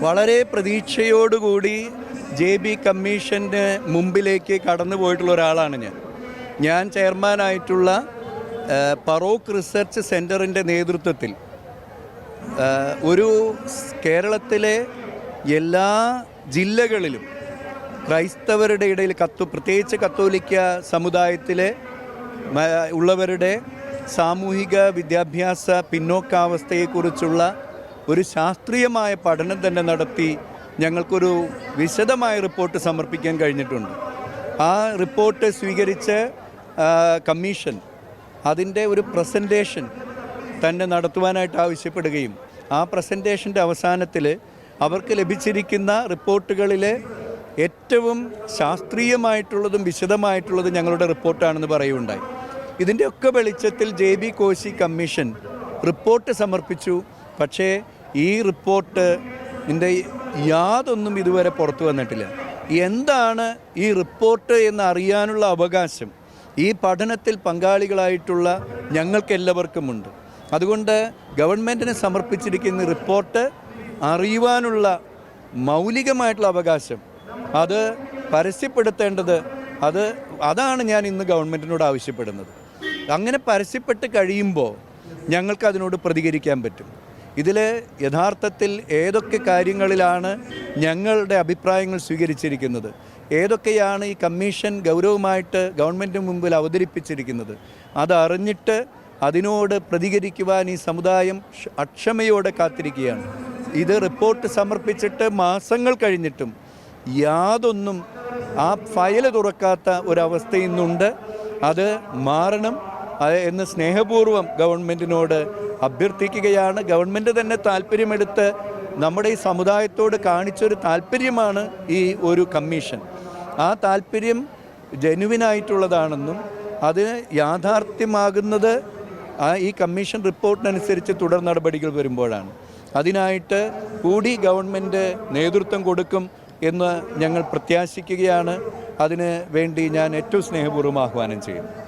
വളരെ പ്രതീക്ഷയോടുകൂടി J B കമ്മീഷന്റെ മുമ്പിലേക്ക് കടന്നു പോയിട്ടുള്ള ഒരാളാണ് ഞാൻ. ഞാൻ ചെയർമാനായിട്ടുള്ള പറോക്ക് റിസർച്ച് സെന്ററിന്റെ നേതൃത്വത്തിൽ ഒരു കേരളത്തിലെ എല്ലാ ജില്ലകളിലും ക്രൈസ്തവരുടെ ഇടയിൽ കത്തു പ്രത്യേകിച്ച് കത്തോലിക്ക സമുദായത്തിലെ ഉള്ളവരുടെ സാമൂഹിക വിദ്യാഭ്യാസ പിന്നോക്കാവസ്ഥയെക്കുറിച്ചുള്ള ഒരു ശാസ്ത്രീയമായ പഠനം തന്നെ നടത്തി ഞങ്ങൾക്കൊരു വിശദമായ റിപ്പോർട്ട് സമർപ്പിക്കാൻ കഴിഞ്ഞിട്ടുണ്ട്. ആ റിപ്പോർട്ട് സ്വീകരിച്ച് കമ്മീഷൻ അതിന്റെ ഒരു പ്രസന്റേഷൻ തന്നെ നടത്തുവാനായിട്ട് ആവശ്യപ്പെടുകയും ആ പ്രസന്റേഷന്റെ അവസാനത്തിൽ അവർക്ക് ലഭിച്ചിരിക്കുന്ന റിപ്പോർട്ടുകളിലെ ഏറ്റവും ശാസ്ത്രീയമായിട്ടുള്ളതും വിശദമായിട്ടുള്ളതും ഞങ്ങളുടെ റിപ്പോർട്ടാണെന്ന് പറയുകയുണ്ടായി. ഇതിന്റെയൊക്കെ വെളിച്ചത്തിൽ J B Koshy commission report സമർപ്പിച്ചു. പക്ഷേ ഈ റിപ്പോർട്ട് ഇതിന്റെ യാതൊന്നും ഇതുവരെ പുറത്തു വന്നിട്ടില്ല. എന്താണ് ഈ റിപ്പോർട്ട് എന്ന് അറിയാനുള്ള അവകാശം? ഈ പഠനത്തിൽ പങ്കാളികളായിട്ടുള്ള ഞങ്ങൾക്കെല്ലാവർക്കുമുണ്ട്. അതുകൊണ്ട് ഗവൺമെന്റിന് സമർപ്പിച്ചിരിക്കുന്ന റിപ്പോർട്ട് അറിയുവാനുള്ള മൗലികമായിട്ടുള്ള അവകാശം. അത് പരസ്യപ്പെടുത്തേണ്ടത് അത് അതാണ് ഞാൻ ഇന്ന് ഗവൺമെന്റിനോട് ആവശ്യപ്പെടുന്നത്. അങ്ങനെ പരസ്യപ്പെട്ട് കഴിയുമ്പോൾ ഞങ്ങൾക്ക് അതിനോട് പ്രതികരിക്കാൻ പറ്റും. ഇതിൽ യഥാർത്ഥത്തിൽ ഏതൊക്കെ കാര്യങ്ങളിലാണ് ഞങ്ങളുടെ അഭിപ്രായങ്ങൾ സ്വീകരിച്ചിരിക്കുന്നത്? ഏതൊക്കെയാണ് ഈ കമ്മീഷൻ ഗൗരവമായിട്ട് ഗവൺമെന്റിന് മുമ്പിൽ അവതരിപ്പിച്ചിരിക്കുന്നത്? അതറിഞ്ഞിട്ട് അതിനോട് പ്രതികരിക്കുവാൻ ഈ സമുദായം അക്ഷമയോടെ കാത്തിരിക്കുകയാണ്. ഇത് റിപ്പോർട്ട് സമർപ്പിച്ചിട്ട് മാസങ്ങൾ കഴിഞ്ഞിട്ടും യാതൊന്നും ആ ഫയൽ തുറക്കാത്ത ഒരവസ്ഥ ഇന്നുണ്ട്. അത് മാറണം. എന്ന് സ്നേഹപൂർവം ഗവൺമെന്റിനോട് അഭ്യർത്ഥിക്കുകയാണ്. ഗവൺമെന്റ് തന്നെ താല്പര്യമെടുത്ത് നമ്മുടെ ഈ സമുദായത്തോട് കാണിച്ചൊരു താല്പര്യമാണ് ഈ ഒരു കമ്മീഷൻ. ആ താല്പര്യം ജനുവിനായിട്ടുള്ളതാണെന്നും അത് യാഥാർത്ഥ്യമാകുന്നത് ആ ഈ കമ്മീഷൻ റിപ്പോർട്ടിനനുസരിച്ച് തുടർ നടപടികൾ വരുമ്പോഴാണ്. അതിനായിട്ട് കൂടി ഗവൺമെന്റ് നേതൃത്വം കൊടുക്കും എന്ന് ഞങ്ങൾ പ്രത്യാശിക്കുകയാണ്. അതിന് വേണ്ടി ഞാൻ ഏറ്റവും സ്നേഹപൂർവം ആഹ്വാനം ചെയ്യുന്നു.